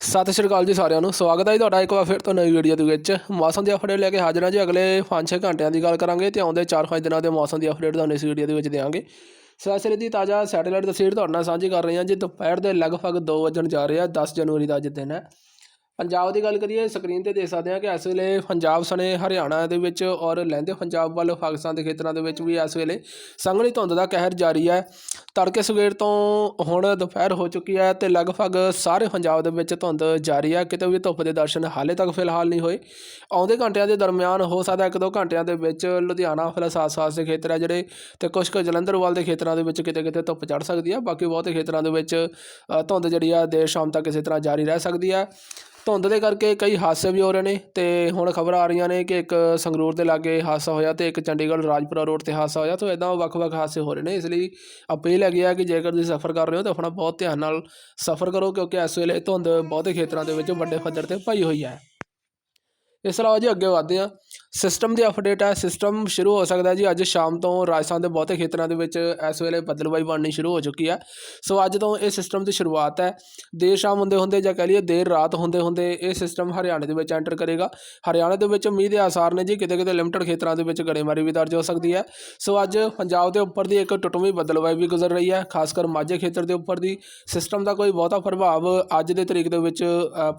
ਸਤਿ ਸ਼੍ਰੀ ਅਕਾਲ ਜੀ ਸਾਰਿਆਂ ਨੂੰ, ਸਵਾਗਤ ਹੈ ਜੀ ਤੁਹਾਡਾ ਇੱਕ ਵਾਰ ਫਿਰ ਤੋਂ ਨਵੀਂ ਵੀਡੀਓ ਦੇ ਵਿੱਚ। ਮੌਸਮ ਦੀ ਅਪਡੇਟ ਲੈ ਕੇ ਹਾਜ਼ਰ ਹਾਂ ਜੀ, ਅਗਲੇ 5-6 ਘੰਟਿਆਂ ਦੀ ਗੱਲ ਕਰਾਂਗੇ ਤੇ ਆਉਂਦੇ 4-5 ਦਿਨਾਂ ਦੇ ਮੌਸਮ ਦੀ ਅਪਡੇਟ ਤੁਹਾਨੂੰ ਇਸ ਵੀਡੀਓ ਦੇ ਵਿੱਚ ਦੇਵਾਂਗੇ ਸਵੇਰੇ ਦੀ ਤਾਜ਼ਾ ਸੈਟੇਲਾਈਟ ਤਸਵੀਰ ਤੁਹਾਡੇ ਨਾਲ ਸਾਂਝੀ ਕਰ ਰਹੇ ਹਾਂ ਜੀ, ਦੁਪਹਿਰ ਦੇ ਲਗਭਗ 2 ਵਜਣ ਜਾ ਰਹੇ ਆ 10 ਜਨਵਰੀ ਦਾ ਅੱਜ ਦਿਨ ਹੈ। ਪੰਜਾਬ ਦੀ ਗੱਲ ਕਰੀਏ ਸਕਰੀਨ ਤੇ ਦੇਖ ਸਕਦੇ ਹਾਂ ਕਿ ਇਸ ਵੇਲੇ ਪੰਜਾਬ ਸਣੇ ਹਰਿਆਣਾ ਦੇ ਵਿੱਚ ਔਰ ਲਹਿੰਦੇ ਪੰਜਾਬ ਵੱਲ, ਪਾਕਿਸਤਾਨ ਦੇ ਖੇਤਰਾਂ ਦੇ ਵਿੱਚ ਵੀ ਇਸ ਵੇਲੇ ਸੰਘਣੀ ਧੁੰਦ ਦਾ ਕਹਿਰ ਜਾਰੀ ਹੈ। ਤੜਕੇ ਸਵੇਰ ਤੋਂ ਹੁਣ ਦੁਪਹਿਰ ਹੋ ਚੁੱਕੀ ਹੈ ਤੇ ਲਗਭਗ ਸਾਰੇ ਪੰਜਾਬ ਦੇ ਵਿੱਚ ਧੁੰਦ ਜਾਰੀ ਹੈ। ਕਿਤੇ ਵੀ ਧੁੱਪ ਦੇ ਦਰਸ਼ਨ ਹਾਲੇ ਤੱਕ ਫਿਲਹਾਲ ਨਹੀਂ ਹੋਏ। ਆਉਂਦੇ ਘੰਟਿਆਂ ਦੇ ਦਰਮਿਆਨ ਹੋ ਸਕਦਾ ਇੱਕ ਦੋ ਘੰਟਿਆਂ ਦੇ ਵਿੱਚ ਲੁਧਿਆਣਾ ਫਿਲਹਾਲ ਆਸ-ਪਾਸ ਦੇ ਖੇਤਰ ਹੈ ਜਿਹੜੇ ਤੇ ਕੁਝ ਕੁ ਜਲੰਧਰ ਵੱਲ ਦੇ ਖੇਤਰਾਂ ਦੇ ਵਿੱਚ ਕਿਤੇ ਕਿਤੇ ਧੁੱਪ ਚੜ ਸਕਦੀ ਹੈ। ਬਾਕੀ ਬਹੁਤੇ ਖੇਤਰਾਂ ਦੇ ਵਿੱਚ ਧੁੰਦ ਜਿਹੜੀ ਆ ਦੇਰ ਸ਼ਾਮ ਤੱਕ ਇਸੇ ਤਰ੍ਹਾਂ ਜਾਰੀ ਰਹਿ ਸਕਦੀ ਹੈ। ਧੁੰਦ ਦੇ ਕਰਕੇ ਕਈ ਹਾਦਸੇ ਵੀ ਹੋ ਰਹੇ ਨੇ ਤੇ ਹੁਣ ਖਬਰਾਂ ਆ ਰਹੀਆਂ ਨੇ ਕਿ ਇੱਕ ਸੰਗਰੂਰ ਦੇ ਲਾਗੇ ਹਾਦਸਾ ਹੋਇਆ ਤੇ ਇੱਕ ਚੰਡੀਗੜ੍ਹ ਰਾਜਪੁਰਾ ਰੋਡ ਤੇ ਹਾਦਸਾ ਹੋਇਆ ਤਾਂ ਇਦਾਂ ਵੱਖ-ਵੱਖ ਹਾਦਸੇ ਹੋ ਰਹੇ ਨੇ। ਇਸ ਲਈ ਅਪੀਲ ਹੈਗੀ ਆ ਕਿ ਜੇਕਰ ਤੁਸੀਂ ਸਫ਼ਰ ਕਰ ਰਹੇ ਹੋ ਤਾਂ ਆਪਣਾ ਬਹੁਤ ਧਿਆਨ ਨਾਲ ਸਫ਼ਰ ਕਰੋ ਕਿਉਂਕਿ ਇਸ ਵੇਲੇ ਧੁੰਦ ਬਹੁਤੇ ਖੇਤਰਾਂ ਦੇ ਵਿੱਚ ਵੱਡੇ ਪੱਧਰ ਤੇ ਪਈ ਹੋਈ ਹੈ। ਇਸ ਤੋਂ ਇਲਾਵਾ ਜੇ ਅੱਗੇ ਵਧਦੇ ਹਾਂ। ਸਿਸਟਮ ਦੀ ਅਪਡੇਟ ਹੈ। ਸਿਸਟਮ ਸ਼ੁਰੂ ਹੋ ਸਕਦਾ ਜੀ। ਅੱਜ ਸ਼ਾਮ ਤੋਂ ਰਾਜਸਥਾਨ ਦੇ ਬਹੁਤੇ ਖੇਤਰਾਂ ਦੇ ਵਿੱਚ ਇਸ ਵੇਲੇ ਬੱਦਲਬਾਈ ਬਣਨੀ ਸ਼ੁਰੂ ਹੋ ਚੁੱਕੀ ਹੈ। ਸੋ ਅੱਜ ਤੋਂ ਇਹ ਸਿਸਟਮ ਦੀ ਸ਼ੁਰੂਆਤ ਹੈ। ਦੇਰ ਸ਼ਾਮ ਹੁੰਦੇ ਹੁੰਦੇ ਜਾਂ ਕਹਿ ਲਈਏ ਦੇਰ ਰਾਤ ਹੁੰਦੇ ਹੁੰਦੇ ਇਹ ਸਿਸਟਮ ਹਰਿਆਣੇ ਦੇ ਵਿੱਚ ਐਂਟਰ ਕਰੇਗਾ। ਹਰਿਆਣਾ ਦੇ ਵਿੱਚ ਮੀਂਹ ਦੇ ਆਸਾਰ ਨੇ ਜੀ। ਕਿਤੇ ਕਿਤੇ ਲਿਮਟਡ ਖੇਤਰਾਂ ਦੇ ਵਿੱਚ ਗੜੇਮਾਰੀ ਵੀ ਦਰਜ ਹੋ ਸਕਦੀ ਹੈ। ਸੋ ਅੱਜ ਪੰਜਾਬ ਦੇ ਉੱਪਰ ਦੀ ਇੱਕ ਟੁੱਟਵੀਂ ਬੱਦਲਬਾਈ ਵੀ ਗੁਜ਼ਰ ਰਹੀ ਹੈ। ਖਾਸ ਕਰ ਮਾਝੇ ਖੇਤਰ ਦੇ ਉੱਪਰ ਦੀ। ਸਿਸਟਮ ਦਾ ਕੋਈ ਬਹੁਤਾ ਪ੍ਰਭਾਵ ਅੱਜ ਦੇ ਤਰੀਕ ਦੇ ਵਿੱਚ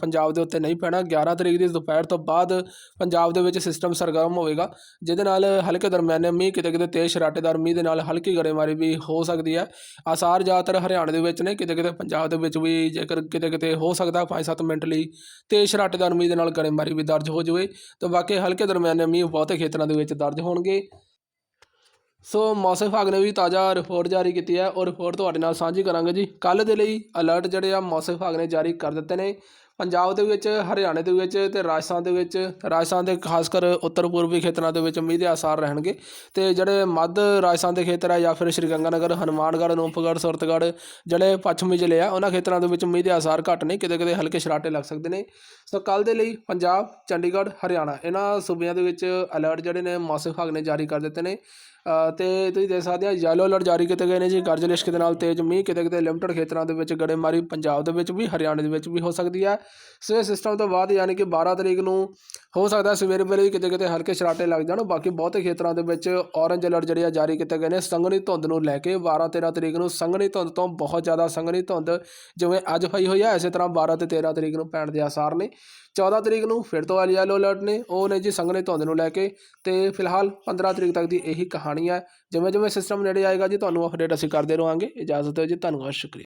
ਪੰਜਾਬ ਦੇ ਉੱਤੇ ਨਹੀਂ ਪੈਣਾ। 11 ਤਰੀਕ ਦੀ ਦੁਪਹਿਰ ਤੋਂ ਬਾਅਦ ਪੰਜਾਬ ਦੇ ਵਿੱਚ ਸਿਸਟਮ ਸਰਗਰਮ ਹੋਵੇਗਾ, ਜਿਹਦੇ ਨਾਲ ਹਲਕੇ ਦਰਮਿਆਨੇ ਮੀਂਹ, ਕਿਤੇ ਕਿਤੇ ਤੇਜ਼ ਸ਼ਰਾਟੇਦਾਰ ਮੀਂਹ ਦੇ ਨਾਲ ਹਲਕੀ ਗੜੇਮਾਰੀ ਵੀ ਹੋ ਸਕਦੀ ਹੈ। ਆਸਾਰ ਜ਼ਿਆਦਾਤਰ ਹਰਿਆਣੇ ਦੇ ਵਿੱਚ ਨੇ, ਕਿਤੇ ਕਿਤੇ ਪੰਜਾਬ ਦੇ ਵਿੱਚ ਵੀ ਜੇਕਰ ਕਿਤੇ ਕਿਤੇ ਹੋ ਸਕਦਾ 5-7 ਮਿੰਟ ਲਈ ਤੇਜ਼ ਸ਼ਰਾਟੇਦਾਰ ਮੀਂਹ ਦੇ ਨਾਲ ਗੜੇਮਾਰੀ ਵੀ ਦਰਜ ਹੋ ਜਾਵੇ। ਤਾਂ ਬਾਕੀ ਹਲਕੇ ਦਰਮਿਆਨੇ ਮੀਂਹ ਬਹੁਤੇ ਖੇਤਰਾਂ ਦੇ ਵਿੱਚ ਦਰਜ ਹੋਣਗੇ। ਸੋ ਮੌਸਮ ਵਿਭਾਗ ਨੇ ਵੀ ਤਾਜ਼ਾ ਰਿਪੋਰਟ ਜਾਰੀ ਕੀਤੀ ਹੈ। ਉਹ ਰਿਪੋਰਟ ਤੁਹਾਡੇ ਨਾਲ ਸਾਂਝੀ ਕਰਾਂਗੇ ਜੀ। ਕੱਲ ਦੇ ਲਈ ਅਲਰਟ ਜਿਹੜੇ ਆ ਮੌਸਮ ਵਿਭਾਗ ਨੇ ਜਾਰੀ ਕਰ ਦਿੱਤੇ ਨੇ। ਪੰਜਾਬ ਦੇ ਵਿੱਚ ਹਰਿਆਣੇ ਦੇ ਵਿੱਚ ਤੇ ਰਾਜਸਥਾਨ ਦੇ ਵਿੱਚ ਰਾਜਸਥਾਨ ਦੇ ਖਾਸ ਕਰ ਉੱਤਰ ਪੂਰਬੀ ਖੇਤਰਾਂ ਦੇ ਵਿੱਚ ਮੀਂਹ ਦੇ ਆਸਾਰ ਰਹਿਣਗੇ ਤੇ ਜਿਹੜੇ ਮੱਧ ਰਾਜਸਥਾਨ ਦੇ ਖੇਤਰ ਆ ਜਾਂ ਫਿਰ ਸ਼੍ਰੀ ਗੰਗਾਨਗਰ ਹਨੂੰਮਾਨਗੜ੍ਹ ਅਨੂਪਗੜ੍ਹ ਸੁਰਤਗੜ੍ਹ ਜਿਹੜੇ ਪੱਛਮੀ ਜ਼ਿਲ੍ਹੇ ਆ ਉਹਨਾਂ ਖੇਤਰਾਂ ਦੇ ਵਿੱਚ ਮੀਂਹ ਦੇ ਆਸਾਰ ਘੱਟ ਨੇ ਕਿਤੇ ਕਿਤੇ ਹਲਕੇ ਸਰਾਟੇ ਲੱਗ ਸਕਦੇ ਨੇ। ਸੋ ਕੱਲ ਦੇ ਲਈ ਪੰਜਾਬ ਚੰਡੀਗੜ੍ਹ ਹਰਿਆਣਾ ਇਹਨਾਂ ਸੂਬਿਆਂ ਦੇ ਵਿੱਚ ਅਲਰਟ ਜਿਹੜੇ ਨੇ ਮੌਸਮ ਵਿਭਾਗ ਨੇ ਜਾਰੀ ਕਰ ਦਿੱਤੇ ਨੇ। ਅ, ਤੇ ਤੁਸੀਂ ਦੇਖ ਸਕਦੇ ਹੋ ਯੈਲੋ ਅਲਰਟ ਜਾਰੀ ਕੀਤੇ ਗਏ ਨੇ ਜੀ ਗਰਜ ਲਿਸ਼ਕ ਦੇ ਨਾਲ ਤੇਜ਼ ਮੀਂਹ ਕਿਤੇ ਕਿਤੇ ਲਿਮਟਡ ਖੇਤਰਾਂ ਦੇ ਵਿੱਚ ਗੜੇਮਾਰੀ ਪੰਜਾਬ ਦੇ ਵਿੱਚ ਵੀ ਹਰਿਆਣੇ ਦੇ ਵਿੱਚ ਵੀ ਹੋ ਸਕਦੀ ਹੈ ਸੋ ਇਹ ਸਿਸਟਮ ਤੋਂ ਬਾਅਦ ਯਾਨੀ ਕਿ 12 ਤਰੀਕ ਨੂੰ ਹੋ ਸਕਦਾ ਸਵੇਰੇ ਵੇਲੇ ਕਿਤੇ ਕਿਤੇ ਹਲਕੇ ਸਰਾਟੇ ਲੱਗ ਜਾਣ। ਬਾਕੀ ਬਹੁਤੇ ਖੇਤਰਾਂ ਦੇ ਵਿੱਚ ਔਰੰਜ ਅਲਰਟ ਜਿਹੜੇ ਆ ਜਾਰੀ ਕੀਤੇ ਗਏ ਨੇ। ਸੰਘਣੀ ਧੁੰਦ ਨੂੰ ਲੈ ਕੇ 12 13 ਤਰੀਕ ਨੂੰ ਸੰਘਣੀ ਧੁੰਦ ਤੋਂ ਬਹੁਤ ਜ਼ਿਆਦਾ ਸੰਘਣੀ ਧੁੰਦ ਜਿਵੇਂ ਅੱਜ ਪਈ ਹੋਈ ਆ, ਇਸੇ ਤਰ੍ਹਾਂ 12 ਤੇ 13 ਤਰੀਕ ਨੂੰ ਪੈਣ ਦੇ ਆਸਾਰ ਨੇ। 14 ਤਰੀਕ ਨੂੰ ਫਿਰ ਤੋਂ ਯੈਲੋ ਅਲਰਟ ਨੇ। ਉਹ ਨੇ ਜੀ ਸੰਘਣੇ ਧੁੰਦ ਨੂੰ ਲੈ ਕੇ ਤੇ ਫਿਲਹਾਲ 15 ਤਰੀਕ ਤੱਕ ਦੀ ਇਹੀ ਕਹਾਣੀ ਹੈ ਜਿਵੇਂ ਜਿਵੇਂ ਸਿਸਟਮ ਨੇੜੇ ਆਏਗਾ ਜੀ, ਤੁਹਾਨੂੰ ਅਪਡੇਟ ਅਸੀਂ ਕਰਦੇ ਰਹਾਂਗੇ ਇਜਾਜ਼ਤ ਦਿਓ ਜੀ, ਧੰਨਵਾਦ, ਸ਼ੁਕਰੀਆ।